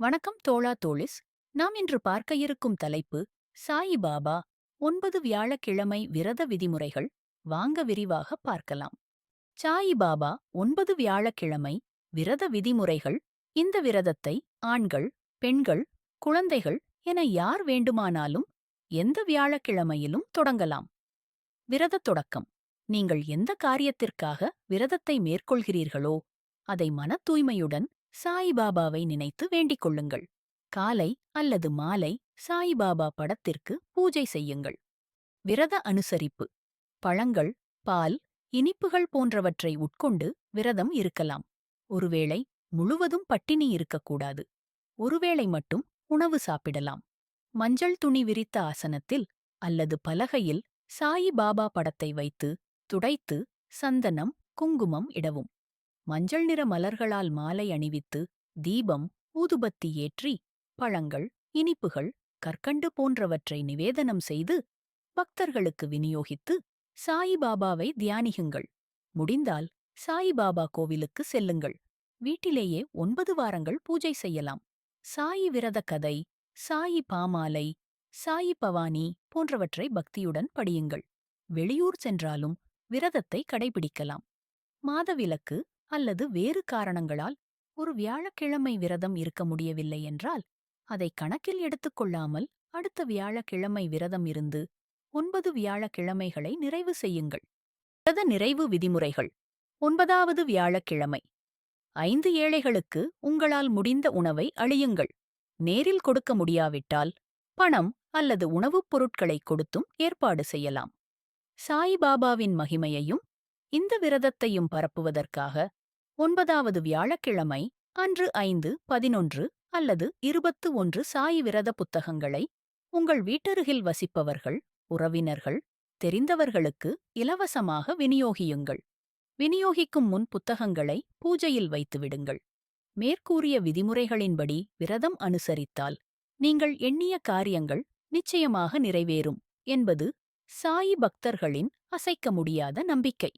வணக்கம் தோழா தோழிஸ். நாம் இன்று பார்க்க இருக்கும் தலைப்பு சாயி பாபா ஒன்பது வியாழக்கிழமை விரத விதிமுறைகள் வாங்க விரிவாக பார்க்கலாம். சாயி பாபா ஒன்பது வியாழக்கிழமை விரத விதிமுறைகள் இந்த விரதத்தை ஆண்கள் பெண்கள் குழந்தைகள் என யார் வேண்டுமானாலும் எந்த வியாழக்கிழமையிலும் தொடங்கலாம். விரத தொடக்கம். நீங்கள் எந்த காரியத்திற்காக விரதத்தை மேற்கொள்கிறீர்களோ அதை மன தூய்மையுடன் சாயிபாபாவை நினைத்து வேண்டிக் கொள்ளுங்கள். காலை அல்லது மாலை சாயிபாபா படத்திற்கு பூஜை செய்யுங்கள். விரத அனுசரிப்பு. பழங்கள் பால் இனிப்புகள் போன்றவற்றை உட்கொண்டு விரதம் இருக்கலாம். ஒருவேளை முழுவதும் பட்டினி இருக்கக்கூடாது. ஒருவேளை மட்டும் உணவு சாப்பிடலாம். மஞ்சள் துணி விரித்த ஆசனத்தில் அல்லது பலகையில் சாயி பாபா படத்தை வைத்து துடைத்து சந்தனம் குங்குமம் இடவும். மஞ்சள் நிற மலர்களால் மாலை அணிவித்து தீபம் ஊதுபத்தி ஏற்றி பழங்கள் இனிப்புகள் கற்கண்டு போன்றவற்றை நிவேதனம் செய்து பக்தர்களுக்கு விநியோகித்து சாயிபாபாவை தியானியுங்கள். முடிந்தால் சாயிபாபா கோவிலுக்கு செல்லுங்கள். வீட்டிலேயே ஒன்பது வாரங்கள் பூஜை செய்யலாம். சாயி விரத கதை சாயி பாமாலை சாயி பவானி போன்றவற்றை பக்தியுடன் படியுங்கள். வெளியூர் சென்றாலும் விரதத்தை கடைபிடிக்கலாம். மாதவிலக்கு அல்லது வேறு காரணங்களால் ஒரு வியாழக்கிழமை விரதம் இருக்க முடியவில்லை என்றால் அதை கணக்கில் எடுத்துக்கொள்ளாமல் அடுத்த வியாழக்கிழமை விரதம் இருந்து ஒன்பது வியாழக்கிழமைகளை நிறைவு செய்யுங்கள். விரத நிறைவு விதிமுறைகள். ஒன்பதாவது வியாழக்கிழமை. ஐந்து ஏழைகளுக்கு உங்களால் முடிந்த உணவை அழியுங்கள் நேரில் கொடுக்க முடியாவிட்டால் பணம் அல்லது உணவுப் பொருட்களை கொடுத்தும் ஏற்பாடு செய்யலாம். சாய்பாபாவின் மகிமையையும் இந்த விரதத்தையும் பரப்புவதற்காக ஒன்பதாவது வியாழக்கிழமை அன்று ஐந்து பதினொன்று அல்லது இருபத்து ஒன்று சாய் விரத புத்தகங்களை உங்கள் வீட்டருகில் வசிப்பவர்கள் உறவினர்கள் தெரிந்தவர்களுக்கு இலவசமாக விநியோகியுங்கள். விநியோகிக்கும் முன் புத்தகங்களை பூஜையில் வைத்துவிடுங்கள். மேற்கூறிய விதிமுறைகளின்படி விரதம் அனுசரித்தால் நீங்கள் எண்ணிய காரியங்கள் நிச்சயமாக நிறைவேறும் என்பது சாயி பக்தர்களின் அசைக்க முடியாத நம்பிக்கை.